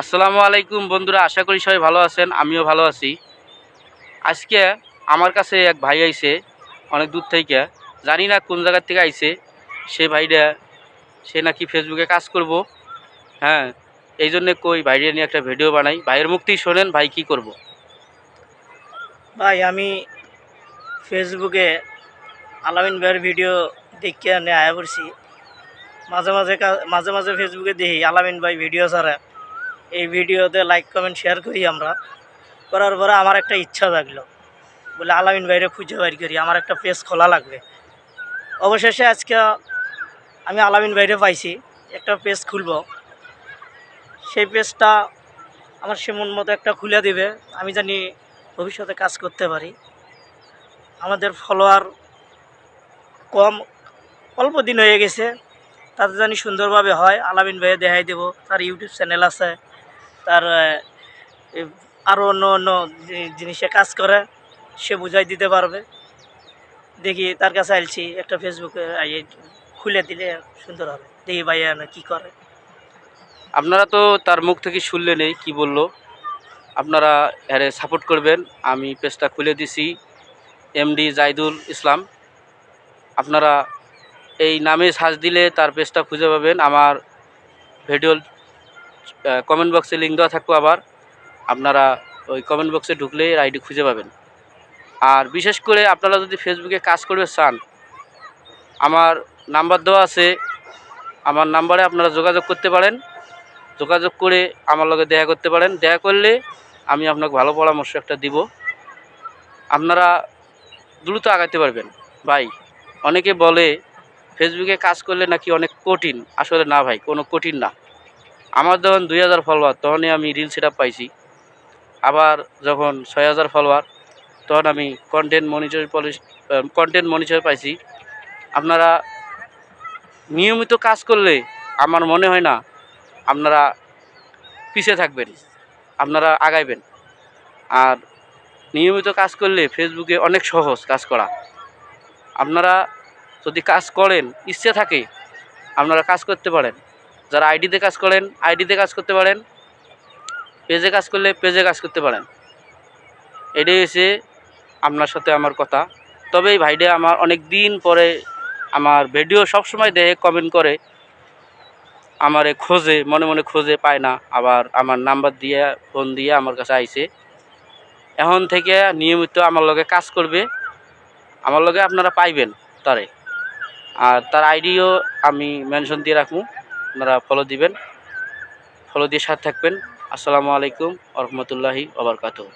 আসসালামু আলাইকুম বন্ধুরা, আশা করি সবাই ভালো আছেন, আমিও ভালো আছি। আজকে আমার কাছে এক ভাই আইছে, অনেক দূর থেকে। জানি না কোন জায়গার থেকে আইছে, সে ভাইটা, সে নাকি ফেসবুকে কাজ করব। হ্যাঁ এই জন্যে কই ভাইটা নিয়ে একটা ভিডিও বানাই। ভাইয়ের মুক্তি শোনেন ভাই কি করব। ভাই, আমি ফেসবুকে আলামিন ভাইয়ের ভিডিও দেখে নিয়ে আয়া পড়ছি। মাঝে মাঝে মাঝে মাঝে ফেসবুকে দেখি আলামিন ভাই ভিডিও ছাড়া। এই ভিডিওতে লাইক কমেন্ট শেয়ার করি আমরা। করার পরে আমার একটা ইচ্ছা থাকল বলে, আলামিন ভাইরে খুঁজে বাইর করি, আমার একটা পেজ খোলা লাগবে। অবশেষে আজকে আমি আলামিন ভাইরে পাইছি, একটা পেজ খুলব। সেই পেজটা আমার সে মন মতো একটা খুলে দিবে, আমি জানি ভবিষ্যতে কাজ করতে পারি। আমাদের ফলোয়ার কম, অল্প দিন হয়ে গেছে, তাতে জানি সুন্দরভাবে হয়। আলামিন ভাইয়ে দেখাই দেব, তার ইউটিউব চ্যানেল আছে। তার আরও অন্য অন্য জিনিসে কাজ করে, সে বুঝাই দিতে পারবে। দেখি তার কাছে আইলছি, একটা ফেসবুকে খুলে দিলে সুন্দর হবে। দেখি ভাইয়া না কী করে। আপনারা তো তার মুখ থেকে শুনলেন এই কী বলল? আপনারা এরে সাপোর্ট করবেন, আমি পেজটা খুলে দিছি এমডি জাইদুল ইসলাম। আপনারা এই নামে সার্চ দিলে তার পেজটা খুঁজে পাবেন। আমার ভিডিওর কমেন্ট বক্সে লিঙ্ক দেওয়া থাকব আবার। আপনারা ওই কমেন্ট বক্সে ঢুকলে এর আইডি খুঁজে পাবেন। আর বিশেষ করে আপনারা যদি ফেসবুকে কাজ করবে চান, আমার নাম্বার দেওয়া আছে। আমার নাম্বারে আপনারা যোগাযোগ করতে পারেন। যোগাযোগ করে আমার লগে দেখা করতে পারেন। দেখা করলে আমি আপনাকে ভালো পরামর্শ একটা দিব। আপনারা দ্রুত আগাইতে পারবেন। ভাই, অনেকে বলে ফেসবুকে কাজ করলে নাকি অনেক কঠিন। আসলে না ভাই, কোনো কঠিন না। আমার যখন দুই হাজার ফলোয়ার তখনই আমি রিল সেট পাইছি। আবার যখন ছয় হাজার ফলোয়ার তখন আমি content monitor polish content monitor পাইছি। আপনারা নিয়মিত কাজ করলে আমার মনে হয় না আপনারা পিছিয়ে থাকবেন, আপনারা আগাইবেন। আর নিয়মিত কাজ করলে ফেসবুকে অনেক সহজ কাজ করা। আপনারা যদি কাজ করেন, ইচ্ছে থাকে, আপনারা কাজ করতে পারেন। যারা আইডিতে কাজ করেন, আইডিতে কাজ করতে পারেন, পেজে কাজ করলে পেজে কাজ করতে পারেন। এটাই এসে আপনার সাথে আমার কথা। তবে এই ভাইডে আমার অনেক দিন পরে আমার ভিডিও সবসময় দেখে কমেন্ট করে, আমারে খোঁজে, মনে মনে খোঁজে পায় না। আবার আমার নাম্বার দিয়ে ফোন দিয়ে আমার কাছে আইছে। এখন থেকে নিয়মিত আমার লগে কাজ করবে। আমার লগে আপনারা পাইবেন তারে। আর তার আইডিও আমি মেনশন দিয়ে রাখব। আপনারা ফলো দিবেন। ফলো দিয়ে সাথে থাকবেন। আসসালামু আলাইকুম রহমতুল্লাহি ওবরকাতুহ